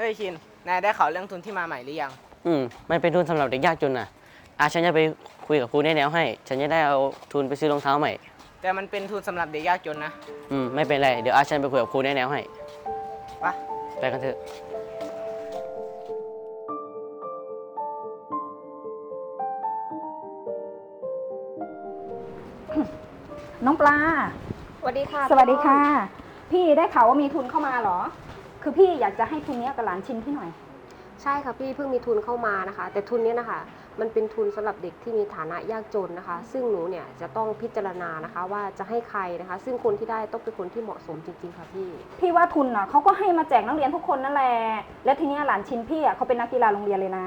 เฮ้ยชิน นายได้ข่าวเรื่องทุนที่มาใหม่หรือยัง อืม มันเป็นทุนสำหรับเด็กยากจนน่ะ อาฉันจะไปคุยกับครูแนะแนวให้ ฉันจะได้เอาทุนไปซื้อรองเท้าใหม่ แต่มันเป็นทุนสำหรับเด็กยากจนนะ อืม ไม่เป็นไร เดี๋ยวอาฉันไปคุยกับครูแนะแนวให้ ไปะไปกันเถอะ น้องปลา สวัสดีค่ะสวัสดีค่ะ พี่ได้ข่าวว่ามีทุนเข้ามาเหรอ คือพี่อยากจะให้ทุนเนี้ยกับหลานชินพี่หน่อย ใช่ค่ะพี่เพิ่งมีทุนเข้ามานะคะ แต่ทุนเนี้ยนะคะ มันเป็นทุนสำหรับเด็กที่มีฐานะยากจนนะคะ ซึ่งหนูเนี่ยจะต้องพิจารณานะคะว่าจะให้ใครนะคะ ซึ่งคนที่ได้ต้องเป็นคนที่เหมาะสมจริงๆค่ะพี่ พี่ว่าทุนอะเขาก็ให้มาแจกนักเรียนทุกคนนั่นแหละ และทีเนี้ยหลานชินพี่อะเขาเป็นนักกีฬาโรงเรียนเลยนะ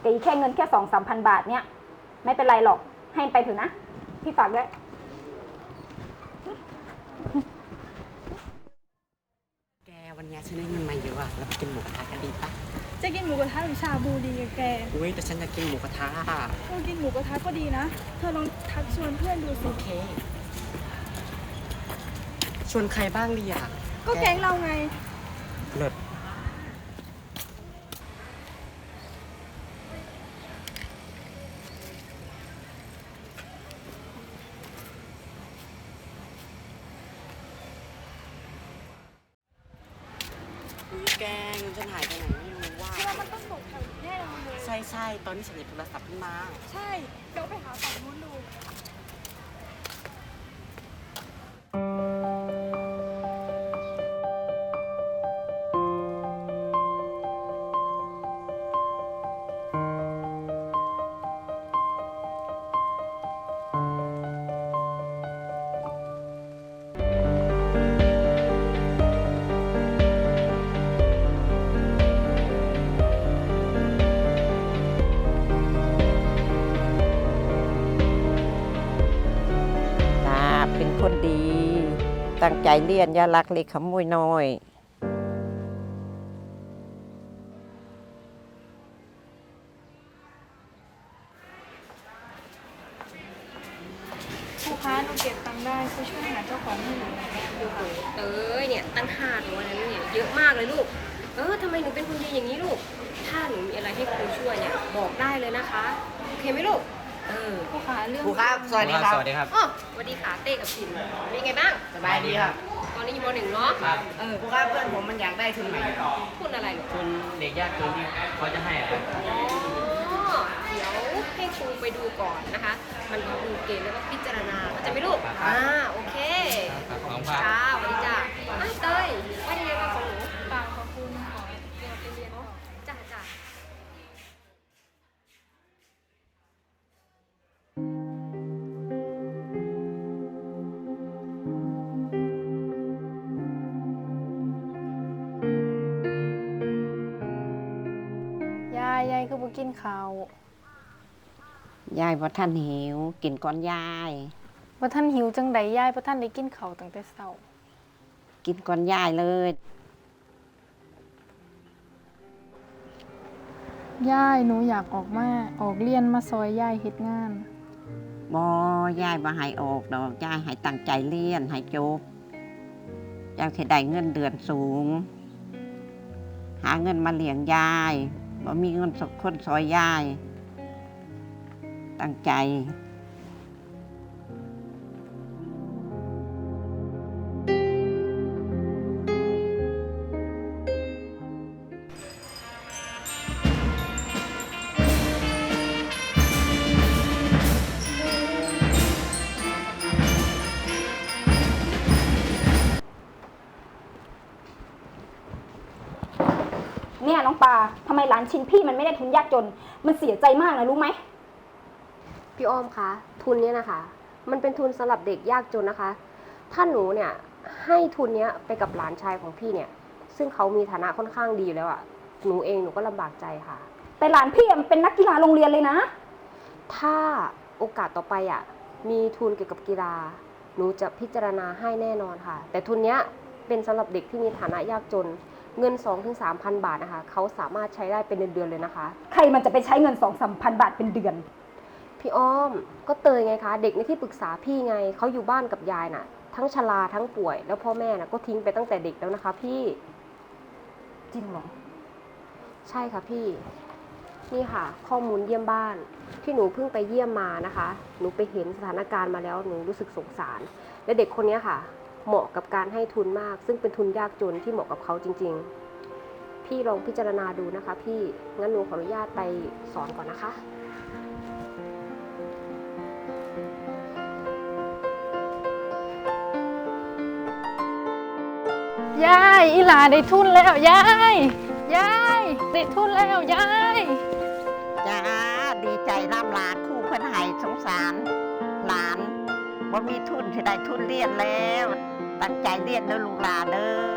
แต่อีกแค่เงินแค่สองสามพันบาทเนี่ยไม่เป็นไรหรอกให้ไปเถอะนะ พี่ฝากด้วย แกวันนี้ฉันได้เงินมาเยอะอะแล้วไปกินหมูกระทะกันดีปะจะกินหมูกระทะหรือชาบูดีอะแกอุ้ยแต่ฉันอยากกินหมูกระทะเออกินหมูกระทะก็ดีนะ เธอลองทักชวนเพื่อนดูสิโอเค ชวนใครบ้างดีอะก็แก๊งเราไง เลิศ แกเงินฉันหายไปไหนไม่รู้ว่าเพราะว่ามันต้องตกแถวแน่นอนเลยใช่ใช่ตอนนี้ฉันหยิบโทรศัพท์ขึ้นมา ใช่ เดี๋ยวไปหาฝั่งนู้นดู คนดี ตั้งใจเรียนอย่าลักเล็กขโมยน้อยครูคะหนูเก็บตังค์ได้ช่วยช่วยหาเจ้าของให้หนูหน่อยเอ้ยเนี่ยตั้งห้าร้อยแล้วเนี่ยเยอะมากเลยลูก เออทำไมหนูเป็นคนดีอย่างนี้ลูก ถ้าหนูมีอะไรให้ครูช่วยเนี่ยบอกได้เลยนะคะ โอเคไหมลูก เออครูคะเรื่องครูครับ สวัสดีครับ สวัสดีครับ อ๋อสวัสดีค่ะเต้กับพิมเป็นไงบ้าง สบายดีครับตอนนี้อยู่มหนึ่งเนาะ ครับเออครูครับเพื่อนผมมันอยากได้ทุนใหม่พูดอะไรลูกทุนเด็กยากจนที่เขาจะให้อะครับอ๋อเดี๋ยวให้ครูไปดูก่อนนะคะ มันก็ดูเกณฑ์แล้วก็พิจารณาเข้าใจไหมลูก อ่าายยายคือบุกินข้าวยายว่าท่านหิว กินก่อนยายว่าท่านหิวจังใดยายว่าท่านได้กินข้าวตั้งแต่เช้ากินก่อนยายเลย ยายหนูอยากออกมาออกเรียนมาซอยยายเฮ็ดงานบอยายบ่ให้ออกดอกยายให้ตั้งใจเรียนให้จบอยากจะได้เงินเดือนสูง หาเงินมาเลี้ยงยาย บ่มีเงินสักคนซอยยาย ตั้งใจ เนี่ยน้องปลาทำไมหลานชินพี่มันไม่ได้ทุนยากจน มันเสียใจมากนะรู้ไหม พี่อ้อมคะ ทุนเนี้ยนะคะ มันเป็นทุนสำหรับเด็กยากจนนะคะ ถ้าหนูเนี่ยให้ทุนเนี้ยไปกับหลานชายของพี่เนี่ย ซึ่งเขามีฐานะค่อนข้างดีอยู่แล้วอะหนูเองหนูก็ลำบากใจค่ะ แต่หลานพี่อะมันเป็นนักกีฬาโรงเรียนเลยนะ ถ้าโอกาสต่อไปอะมีทุนเกี่ยวกับกีฬา หนูจะพิจารณาให้แน่นอนค่ะ แต่ทุนเนี้ยเป็นสำหรับเด็กที่มีฐานะยากจน เงิน 2-3,000 บาทนะคะเขาสามารถใช้ได้เป็นเดือนๆเลยนะคะ ใครมันจะไปใช้เงินสองสามพันบาทเป็นเดือน พี่อ้อมก็เตยไงคะ เด็กในที่ปรึกษาพี่ไงเขาอยู่บ้านกับยายน่ะ ทั้งชราทั้งป่วย แล้วพ่อแม่น่ะก็ทิ้งไปตั้งแต่เด็กแล้วนะคะ พี่จริงเหรอ ใช่ค่ะพี่ นี่ค่ะ ข้อมูลเยี่ยมบ้าน ที่หนูเพิ่งไปเยี่ยมมานะคะ หนูไปเห็นสถานการณ์มาแล้วหนูรู้สึกสงสาร และเด็กคนนี้ค่ะ เหมาะกับการให้ทุนมาก ซึ่งเป็นทุนยากจนที่เหมาะกับเขาจริง ๆ พี่ลองพิจารณาดูนะคะ พี่งั้นหนูขออนุญาตไปสอนก่อนนะคะยายอีหลาได้ทุนแล้วยายยายได้ทุนแล้วยายจ้าดีใจน้ำหลานครู่เพิ่นให้สงสาร หลานว่ามีทุนที่ได้ทุนเรียนแล้ว ตั้งใจเรียนเด้อลูกหลานเด้อ